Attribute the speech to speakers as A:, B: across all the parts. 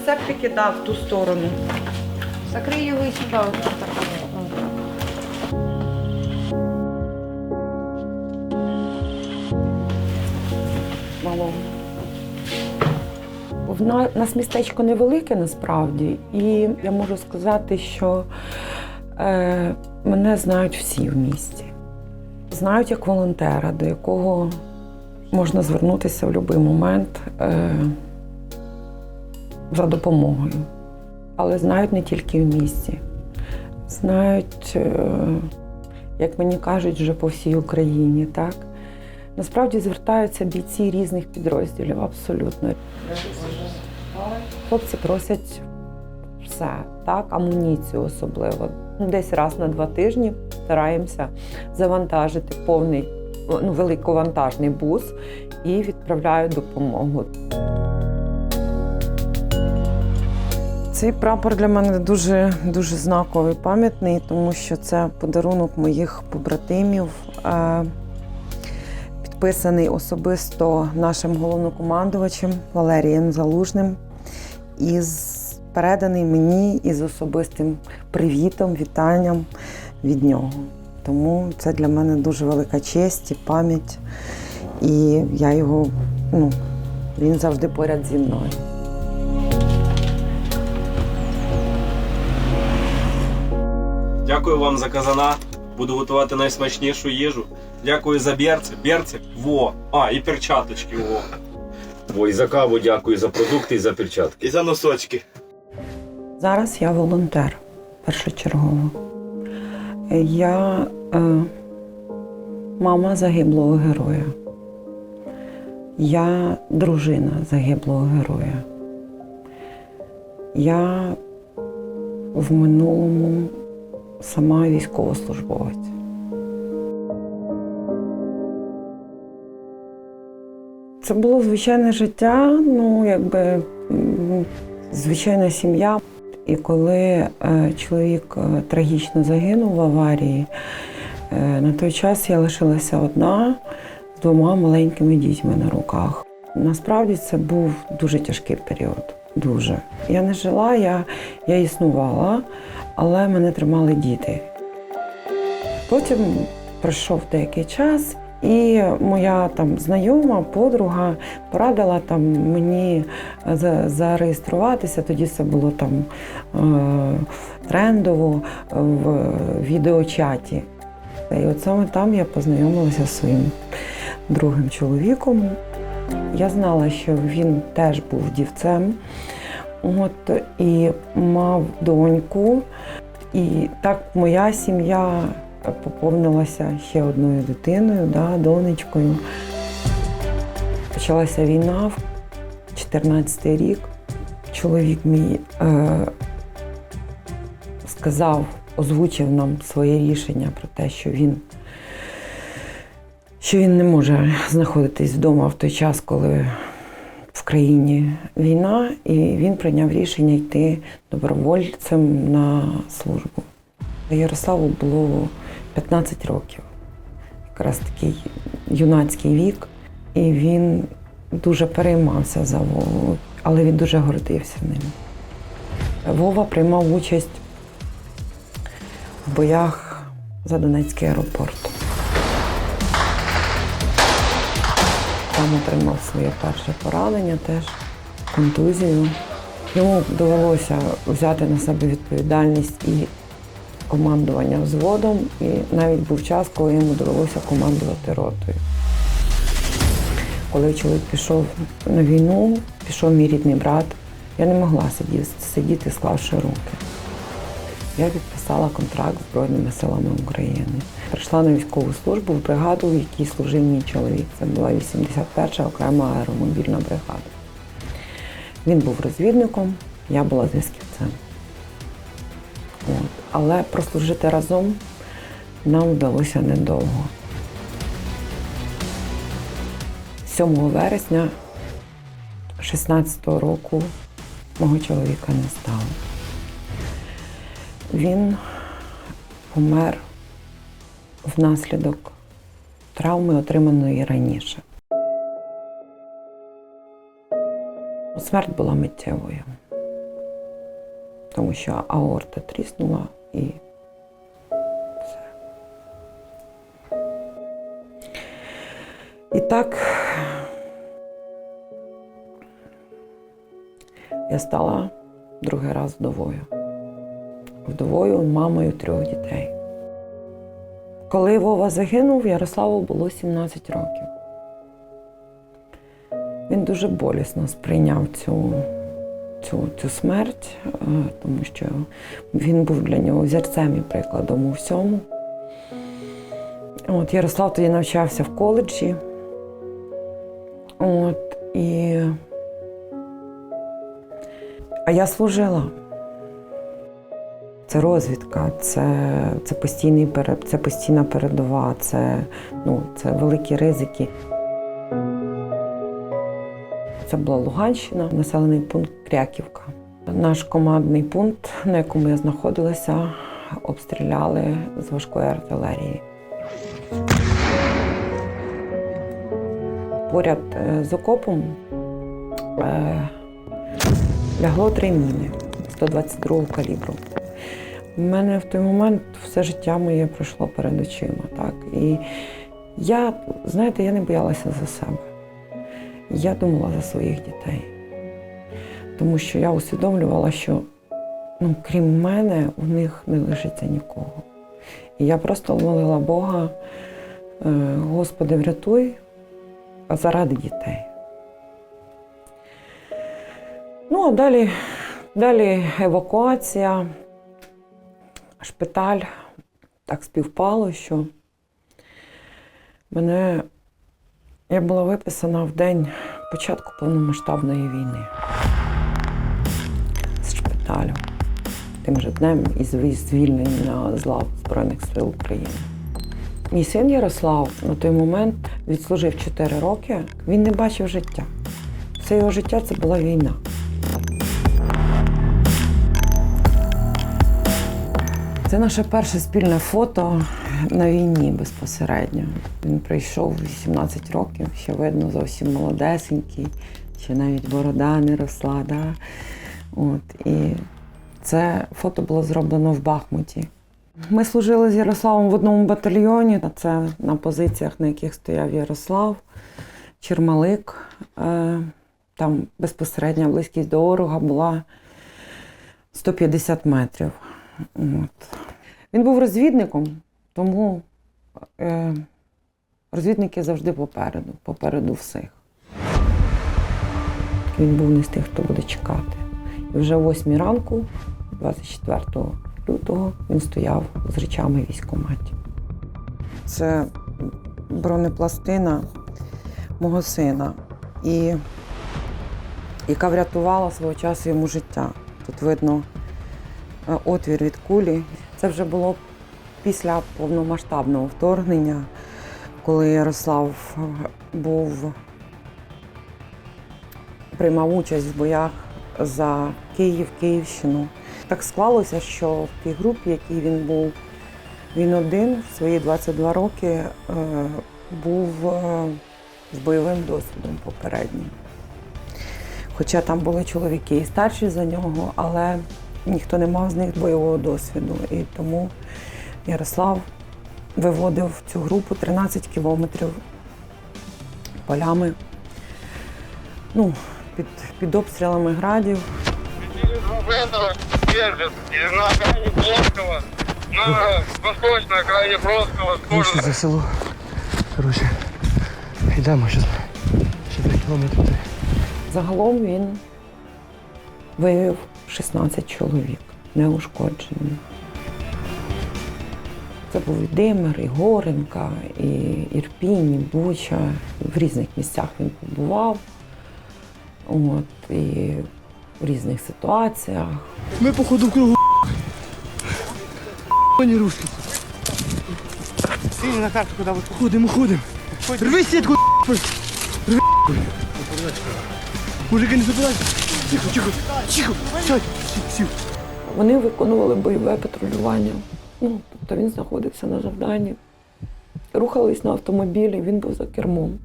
A: антисептики, да, в ту сторону.
B: Закрий його і сюди. так.
A: В нас містечко невелике насправді, і я можу сказати, що е, мене знають всі в місті. Знають як волонтера, до якого можна звернутися в будь-який момент е, за допомогою. Але знають не тільки в місті. Знають, е, як мені кажуть, вже по всій Україні, так? Насправді звертаються бійці різних підрозділів абсолютно. Хлопці просять все, так, амуніцію особливо. Десь раз на два тижні стараємося завантажити повний ну, великовантажний бус і відправляю допомогу. Цей прапор для мене дуже дуже знаковий, пам'ятний, тому що це подарунок моїх побратимів, е, підписаний особисто нашим головнокомандувачем Валерієм Залужним, і переданий мені із особистим привітом, вітанням від нього. Тому це для мене дуже велика честь і пам'ять. І я його, ну, він завжди поряд зі мною.
C: Дякую вам за казана. Буду готувати найсмачнішу їжу. Дякую за берці. Берці. Во. А, і перчаточки. Во.
D: Ой, за каву дякую, за продукти і за перчатки.
C: І за носочки.
A: Зараз я волонтер першочергово. Я е, мама загиблого героя. Я дружина загиблого героя. Я в минулому сама військовослужбовець. Це було звичайне життя, ну якби звичайна сім'я. І коли е, чоловік е, трагічно загинув в аварії, е, на той час я лишилася одна з двома маленькими дітьми на руках. Насправді це був дуже тяжкий період. Дуже. Я не жила, я, я існувала, але мене тримали діти. Потім пройшов деякий час, і моя там знайома, подруга порадила там мені зареєструватися. Тоді це було там е, трендово в відеочаті. І от саме там я познайомилася зі своїм другим чоловіком. Я знала, що він теж був дівцем. От, і мав доньку. І так моя сім'я поповнилася ще одною дитиною, да, донечкою. Почалася війна, 14-й рік. Чоловік мій е, сказав, озвучив нам своє рішення про те, що він, що він не може знаходитись вдома в той час, коли в країні війна, і він прийняв рішення йти добровольцем на службу. Ярославу було 15 років, якраз такий юнацький вік, і він дуже переймався за Вову, але він дуже гордився ним. Вова приймав участь в боях за Донецький аеропорт. Там отримав своє перше поранення теж, контузію. Йому довелося взяти на себе відповідальність і командування взводом, і навіть був час, коли йому довелося командувати ротою. Коли чоловік пішов на війну, пішов мій рідний брат, я не могла сидіти, сидіти склавши руки. Я підписала контракт з Збройними силами України. Прийшла на військову службу в бригаду, в якій служив мій чоловік. Це була 81-та окрема аеромобільна бригада. Він був розвідником, я була зв'язківцем. Але прослужити разом нам вдалося недовго. 7 вересня 16-го року мого чоловіка не стало. Він помер внаслідок травми, отриманої раніше. Смерть була миттєвою. тому що аорта тріснула і все. І так я стала другий раз вдовою. Вдовою мамою трьох дітей. Коли Вова загинув, Ярославу було 17 років. Він дуже болісно сприйняв цю, цю, цю смерть, е, тому що він був для нього взірцем і прикладом у всьому. От, Ярослав тоді навчався в коледжі. От, і... А я служила. Це розвідка, це, це, постійний, це постійна передова, це, ну, це великі ризики. Це була Луганщина, населений пункт Кряківка. Наш командний пункт, на якому я знаходилася, обстріляли з важкої артилерії. Поряд е, з окопом е, лягло три міни 122 калібру. У мене в той момент все життя моє пройшло перед очима. Так? І я, знаєте, я не боялася за себе. Я думала за своїх дітей. Тому що я усвідомлювала, що ну, крім мене у них не лишиться нікого. І я просто молила Бога, е, Господи, врятуй заради дітей. Ну, а далі, далі евакуація, шпиталь. Так співпало, що мене я була виписана в день початку повномасштабної війни з шпиталю. Тим же днем із звільнення з лав Збройних сил України. Мій син Ярослав на той момент відслужив 4 роки. Він не бачив життя. Все його життя це була війна. Це наше перше спільне фото на війні безпосередньо. Він прийшов 18 років, ще видно, зовсім молодесенький, ще навіть борода не росла. Да? От, і це фото було зроблено в Бахмуті. Ми служили з Ярославом в одному батальйоні. Це на позиціях, на яких стояв Ярослав, Чермалик. Е, Там безпосередня близькість до ворога була 150 метрів. От. Він був розвідником, тому е, розвідники завжди попереду, попереду всіх. Він був не з тих, хто буде чекати. І вже о 8 ранку, 24 лютого, він стояв з речами в військкоматі. Це бронепластина мого сина, і, яка врятувала свого часу йому життя. Тут видно е, отвір від кулі. Це вже було після повномасштабного вторгнення, коли Ярослав е, був приймав участь в боях за Київ, Київщину. Так склалося, що в тій групі, в якій він був, він один в свої 22 роки е, був е, з бойовим досвідом попереднім. Хоча там були чоловіки і старші за нього, але ніхто не мав з них бойового досвіду. І тому Ярослав виводив цю групу 13 кілометрів полями. Ну, під, під обстрілами градів.
E: На восточной окраине
F: за село. Коротше, йдемо зараз. Ще 3 кілометри.
A: Загалом він виявив 16 чоловік неушкоджених. Це був і Димир, і Горенка, і Ірпінь, і Буча. В різних місцях він побував. От, і в різних ситуаціях.
F: Ми походу в кругу. Пані русські.
E: Синий на карту, куда вы
F: Ходимо, ходимо. Рви сітку, рви. Мужики не забирайте. Тихо, тихо, тихо. Сядь, сів.
A: Вони виконували бойове патрулювання. Ну, тобто він знаходився на завданні. Рухались на автомобілі, він був за кермом.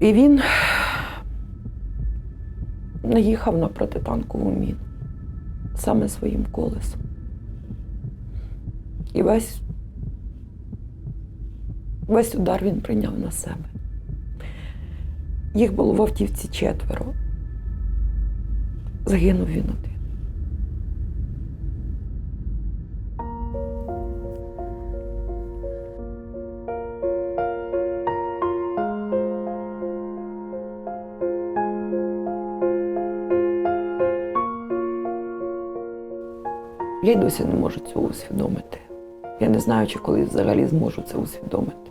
A: І він наїхав на протитанкову міну саме своїм колесом. І весь, весь удар він прийняв на себе. Їх було в автівці четверо. Загинув він один. Я й досі не можу цього усвідомити. Я не знаю, чи колись взагалі зможу це усвідомити.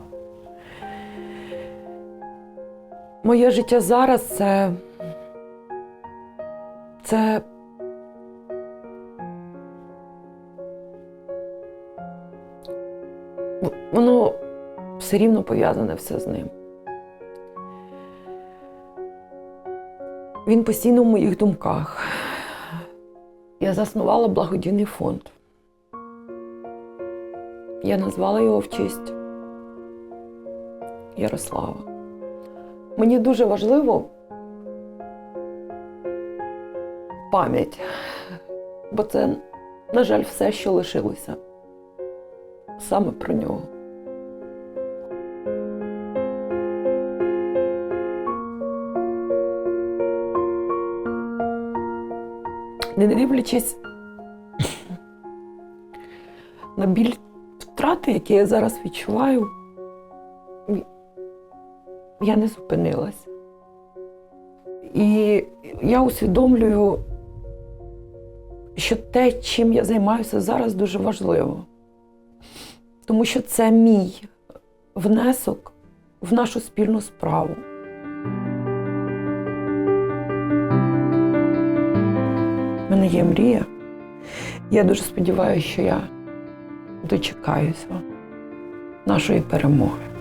A: Моє життя зараз це. Це. Воно все рівно пов'язане все з ним. Він постійно в моїх думках. Я заснувала благодійний фонд. Я назвала його в честь Ярослава. Мені дуже важливо пам'ять, бо це, на жаль, все, що лишилося саме про нього. Не дивлячись на біль втрати, які я зараз відчуваю, я не зупинилась. І я усвідомлюю, що те, чим я займаюся зараз, дуже важливо. Тому що це мій внесок в нашу спільну справу. У мене є мрія. Я дуже сподіваюся, що я дочекаюся нашої перемоги.